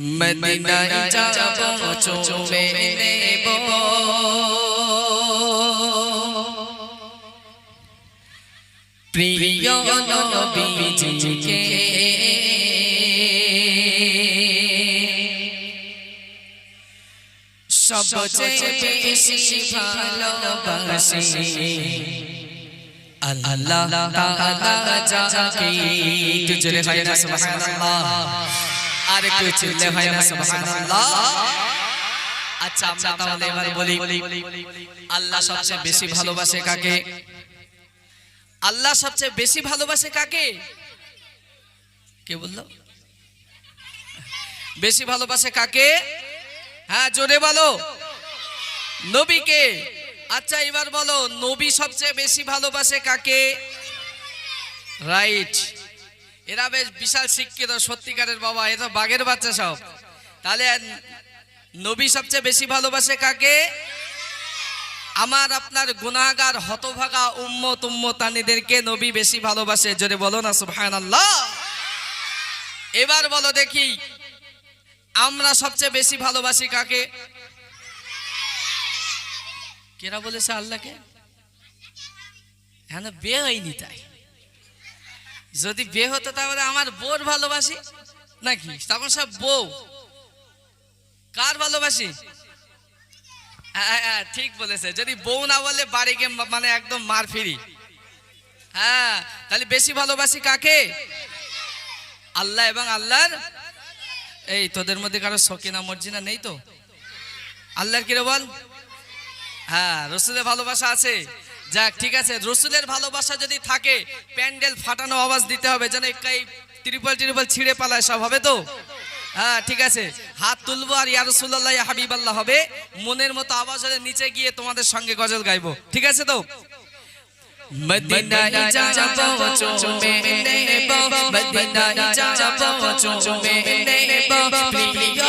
মদিনায় যাব চুমে নেব প্রিয় নবীজিকে সবচেয়ে বেশি ভালোবাসি তাআলা যাকে একটু জোরে হয় না সুবহানাল্লাহ আর একটু চিল্লে হয় না সুবহানাল্লাহ। আচ্ছা আমরা তাহলে এবার বলি আল্লাহ সবচেয়ে বেশি ভালোবাসে কাকে? আল্লাহ সবচেয়ে বেশি ভালোবাসে কাকে? কে বলল? বেশি ভালোবাসে কাকে? হ্যাঁ জোরে বলো। নবীকে। আচ্ছা এবার বলো নবী সবচেয়ে বেশি ভালোবাসে কাকে? রাইট। এরা বেশ বিশাল শিক্ষিত, সত্যিকারের বাবা এরা বাঘের বাচ্চা সব। তাহলে নবী সবচেয়ে বেশি ভালোবাসে কাকে? আমার, আপনার গুনাহগার, হতভাগা উম্মত, উম্মতানিদেরকে নবী বেশি ভালোবাসে। জোরে বলো না, সুবহানাল্লাহ। এবার বলো দেখি, আমরা সবচেয়ে বেশি ভালোবাসি কাকে? কেরা বলেছে আল্লাহকে? হ্যাঁ বিয়ে হয়নি তাই। যদি বিয়ে হতো তাহলে আমার বোর ভালোবাসি? নাকি? তখন সব বউ। কার ভালোবাসি? হ্যাঁ, হ্যাঁ, হ্যাঁ, ঠিক বলেছে। যদি বউ না বলে বাড়ি গিয়ে মানে একদম মার ফিরি। হ্যাঁ তাহলে বেশি ভালোবাসি কাকে? আল্লাহ এবং আল্লাহর এই তোদের মধ্যে কারও সকিনা মর্জিনা নেই তো? আল্লাহর কিরে বল? হ্যাঁ রসুলের ভালোবাসা আছে। যাক, ঠিক আছে। রসুলের ভালোবাসা যদি থাকে, প্যান্ডেল ফাটানো আওয়াজ দিতে হবে যেন এই ত্রিপল ত্রিপল ছিঁড়ে পালায়, সব হবে তো? হ্যাঁ ঠিক আছে। হাত তুলবো আর ইয়া রসুল্লাহ হাবিবাল্লাহ হবে। মনের মতো আওয়াজ হলে নিচে গিয়ে তোমাদের সঙ্গে গজল গাইবো। ঠিক আছে তো? মদিনায় যাব, চুমে নেব। মদিনায় যাব, চুমে নেব। প্রিয়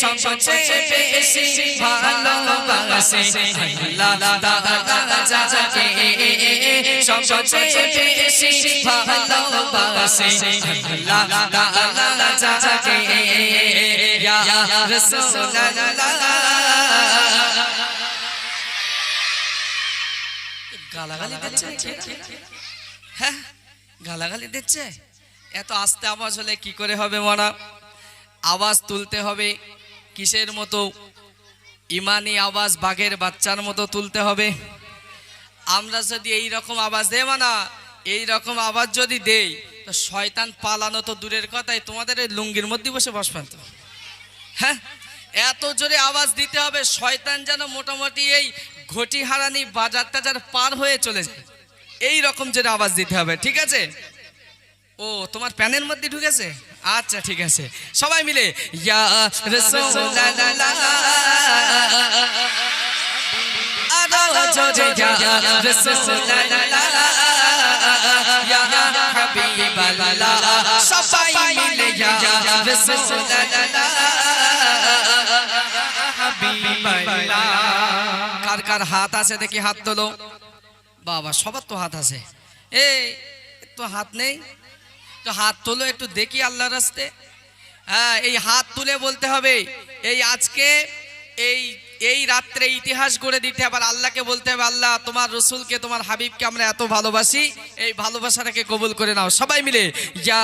সবচেয়ে বেশি ভালোবাসে ইয়া হ্যাঁ গালাগালি দিচ্ছে এত আস্তে আওয়াজ হলে কি করে হবে মানা আওয়াজ তুলতে হবে কিসের মতো ইমানি আওয়াজ বাঘের বাচ্চার মতো তুলতে হবে? আমরা যদি এই রকম আওয়াজ দেই না এই রকম আওয়াজ যদি দেই, তো শয়তান পালানো তো দূরের কথাই, তোমাদের এই লুঙ্গির মধ্যে বসে বসবেন তো। হ্যাঁ? এত জোরে আওয়াজ দিতে হবে, শয়তান যেন মোটামুটি এই ঘটি হারানি বাজারটা যেন পার হয়ে চলে যায়। এই রকম জোরে আওয়াজ দিতে হবে, ঠিক আছে? ও, তোমার প্যানের মধ্যে ঢুকেছে? আচ্ছা ঠিক আছে। সবাই মিলে, ইয়া কার কার হাত আছে দেখি, হাত তোলো। বাবা, সবার তো হাত আছে। এই তো হাত নেই? তো হাত তোলো একটু দেখি আল্লাহর রাস্তে। হ্যাঁ এই হাত তুলে বলতে হবে, এই আজকে এই এই রাত্রে ইতিহাস গড়ে দিতে আবার আল্লাহকে বলতে হবে, আল্লাহ, তোমার রসুলকে, তোমার হাবিবকে আমরা এত ভালোবাসি, এই ভালোবাসাটাকে কবুল করে নাও। সবাই মিলে, ইয়া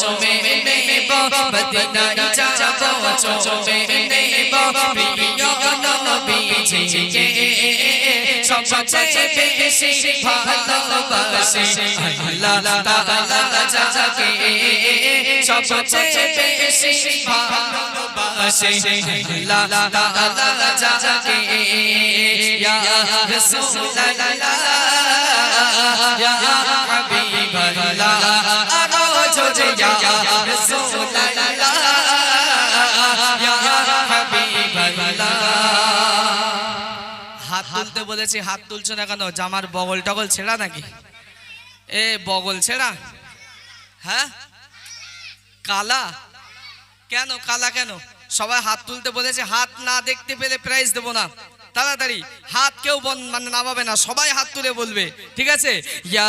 চুমে নেব মদিনায় যাব চুমে নেব প্রিয় নবীজিকে সবচেয়ে বেশি ভালোবাসে আল্লাহ তাআলা যাকে সবচেয়ে বেশি ভালোবাসে আল্লাহ তাআলা যাকে ইয়া রাসূলুল্লাহ ইয়া হাত বলেছি, হাত তুলছো না কেন? জামার বগল টগল ছেঁড়া নাকি? এ, বগল ছেঁড়া? হ্যাঁ? কালা? কেন কালা কেন? সবাই হাত তুলতে বলেছে, হাত না দেখতে পেলে প্রাইজ দেবো না। তাড়াতাড়ি, হাত কেউ মানে নামাবে না, সবাই হাত তুলে বলবে, ঠিক আছে? ইয়া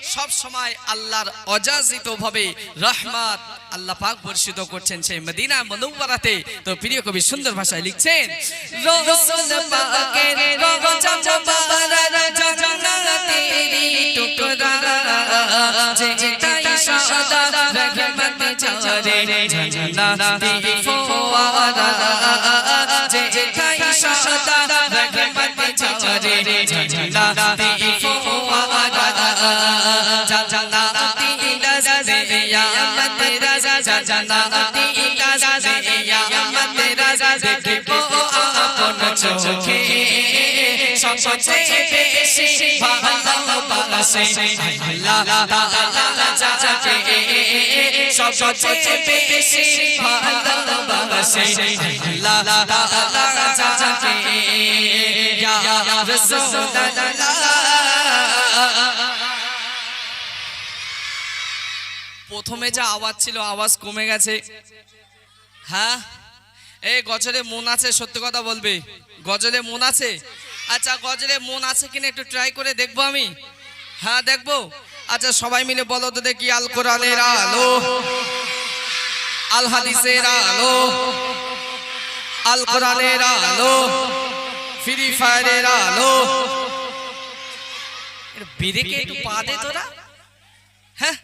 সব সময় আল্লাহর অযাচিত ভাবে রহমত আল্লাহ পাক বর্ষিত করছেন সেই মদিনা মনুওয়ারাতে তো প্রিয় কবি সুন্দর ভাষায় লিখছেন রসুল ইয়ামত রাজা জান্নাতি রাজে ইয়ামত রাজা দেখব আপন চোখে সবচেয়ে বেশি ভালোবাসে আল্লাহ তাআলা যাকে সবচেয়ে বেশি ভালোবাসে আল্লাহ তাআলা যাকে ইয়া রাসূলুল্লাহ প্রথমে যা আওয়াজ ছিল, আওয়াজ কমে গেছে। হ্যাঁ? এই গজলে মন আছে, সত্যি কথা বলবে? গজলে মন আছে? আচ্ছা গজলে মন আছে কিনা একটু ট্রাই করে দেখব আমি। হ্যাঁ দেখব। আচ্ছা সবাই মিলে বলো তো দেখি, আল কোরআনের আলো। আল হাদিসের আলো। আল কোরআনের আলো। ফ্রি ফায়ারের আলো। বিদেকে একটু পা দে তোরা। হ্যাঁ?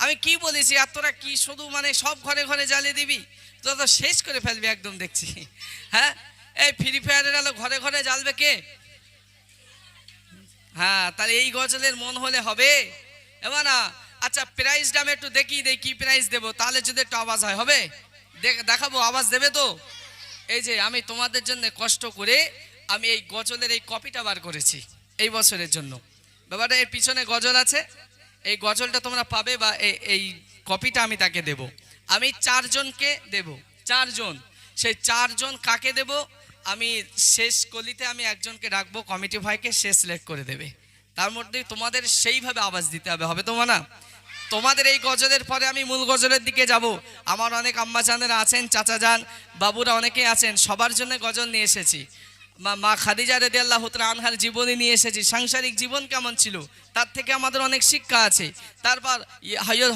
আমি কি বলেছি? আর তোরা কি শুধু মানে সব ঘরে ঘরে জ্বালিয়ে দিবি? তোরা তো শেষ করে ফেলবি একদম, দেখছি। হ্যাঁ? এই ফ্রি ফায়ারের আলো ঘরে ঘরে জ্বালবে কে? হ্যাঁ তাহলে এই গজলের মন হলে হবে। এবার না আচ্ছা প্রাইসটা আমি একটু দেখি দেই, কি প্রাইস দেবো? তাহলে যদি একটু আওয়াজ হয়, হবে? দেখ- দেখাবো, আওয়াজ দেবে তো? এই যে, আমি তোমাদের জন্য কষ্ট করে আমি এই গজলের এই কপিটা বার করেছি, এই বছরের জন্য। ব্যাপারটা এর পিছনে গজল আছে। এই গজলটা তোমরা পাবে বা এই- কপিটা আমি তাকে দেব। আমি চারজনকে দেব। চারজন। সেই চারজন কাকে দেব? আমি শেষ কলিতে আমি একজনকে ডাকবো কমিটি ভাইকে, সে সিলেক্ট করে দেবে। তার মধ্যে তোমাদের সেইভাবে আওয়াজ দিতে হবে হবে তোমার না তোমাদের এই গজলের পরে আমি মূল গজলের দিকে যাব। আমার অনেক আম্মা জানেরা আছেন চাচা যান বাবুরা অনেকেই আছেন, সবার জন্য গজল নিয়ে এসেছি। মা খাদিজা রেদি আল্লাহ আনহার জীবনী নিয়ে এসেছি। সাংসারিক জীবন কেমন ছিল? তার থেকে আমাদের অনেক শিক্ষা আছে। তারপর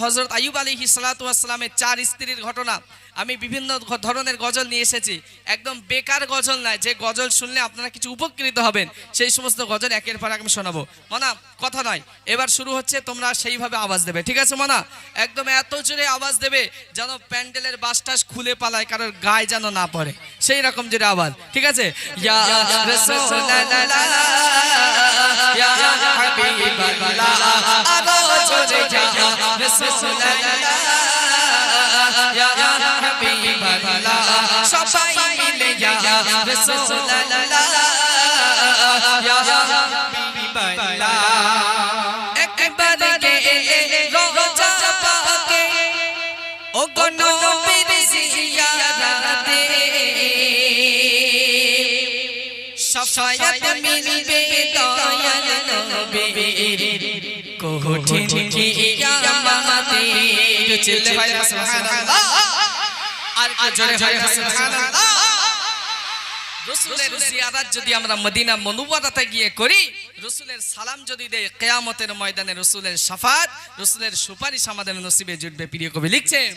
হজরত আয়ুব আলী সালাতামের চার স্ত্রীর ঘটনা। আমি বিভিন্ন ধরনের গজল নিয়ে এসেছি। একদম বেকার গজল নয়, যে গজল শুনলে আপনারা কিছু উপকৃত হবেন, সেই সমস্ত গজল একের পর আমি শোনাবো। মানা, কথা নয়, এবার শুরু হচ্ছে, তোমরা সেইভাবে আওয়াজ দেবে, ঠিক আছে মানা? একদম এত জোরে আওয়াজ দেবে যেন প্যান্ডেলের বাসটাস খুলে পালায়, কারোর গায়ে যেন না পড়ে। সেই রকম জোরে আওয়াজ, ঠিক আছে? রাসূলুল্লাহ ইয়া হাবিবাল্লাহ সবাই মিলে ইয়া রাসূলুল্লাহ কঠিন সুপারিশ আমাদের নসিবে জুটবে প্রিয় কবি লিখছেন।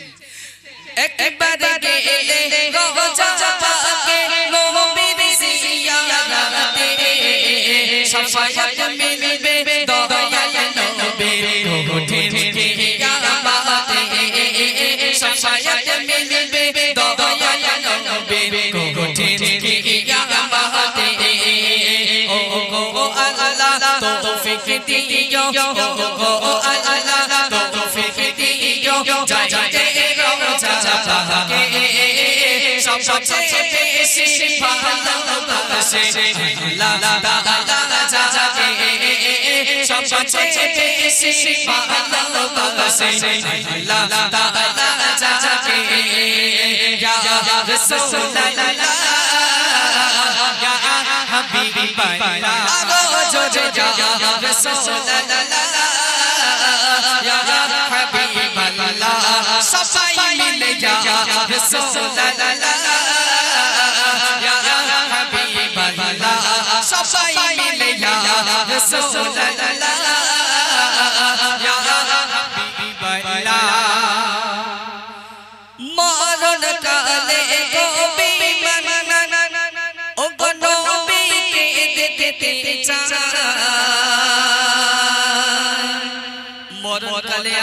আল্লাহ তৌফিক দিও গো আল্লাহ তৌফিক দিও যাইতে রোজা পাকে সবচেয়ে বেশি ভালোবাসে আল্লাহ তাআলা যাকে সবচেয়ে বেশি ভালোবাসে আল্লাহ তাআলা যাকে ইয়া রাসূলুল্লাহ ইয়া হাবিবাল্লাহ আরও জোরে ইয়া ইয়া ইয়া রাসূলুল্লাহ ইয়া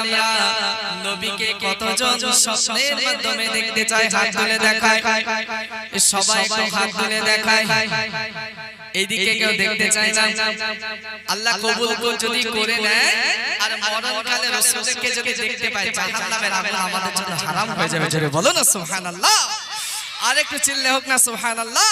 আমরা নবীকে কতজন স্বপ্নের মাধ্যমে দেখতে চাই হাত তুলে দেখায়। সবাই একটু হাত তুলে দেখায়। এইদিকে কেউ দেখতে চায় না। আল্লাহ কবুল যদি করে নেয় আর মরণকালে রাসূলকে যদি দেখতে জাহান্নামের আগুন আমাদের জন্য হারাম হয়ে যাবে। জোরে বলো না সুবহানাল্লাহ। আর একটু চিল্লে হোক না সুবহানাল্লাহ।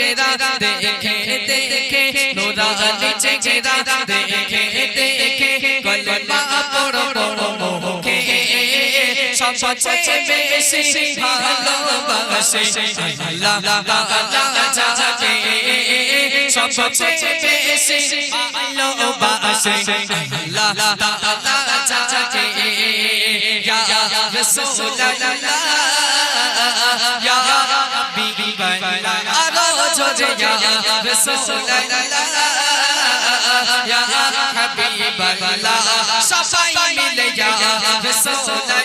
চেহারা দেখে দেখে নুরানি চেহারা দেখে দেখে কলমা পড়ো পড়ো মুখে সবচেয়ে বেশি ভালোবাসে আল্লাহ তাআলা যাকে সবচেয়ে বেশি ভালোবাসে আল্লাহ তাআলা জোরে ইয়া রাসূলুল্লাহ ইয়া হাবিবাল্লাহ সবাই মিলে ইয়া রাসূলুল্লাহ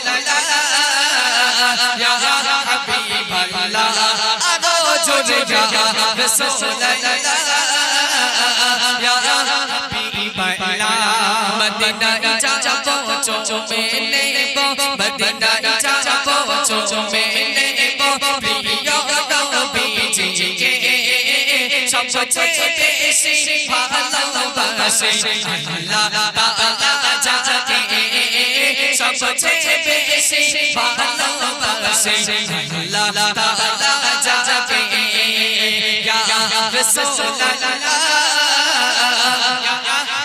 ইয়া হাবিবাল্লাহ আরও জোরে ইয়া রাসূলুল্লাহ ইয়া হাবিবাল্লাহ মদিনা যাব চোমে নেব মদিনা যাব চোমে নেব প্রিয় ভালোবাসে আল্লাহ তাআলা যাকে সবচেয়ে বেশি ভালোবাসে আল্লাহ তাআলা যাকে ইয়া রাসূলুল্লাহ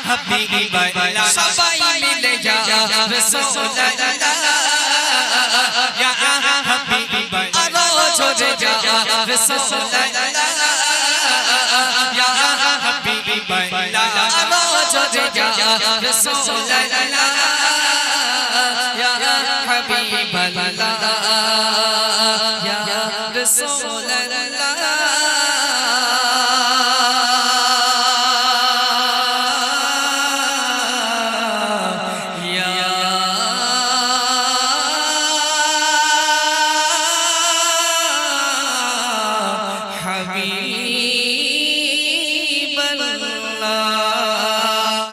হাবিবাল্লাহ সবাই মিলে ইয়া রাসূলুল্লাহ জোরে ইয়া রাসূলুল্লাহ ইয়া হাবিবাল্লাহ আরও জোরে ইয়া রাসূলুল্লাহ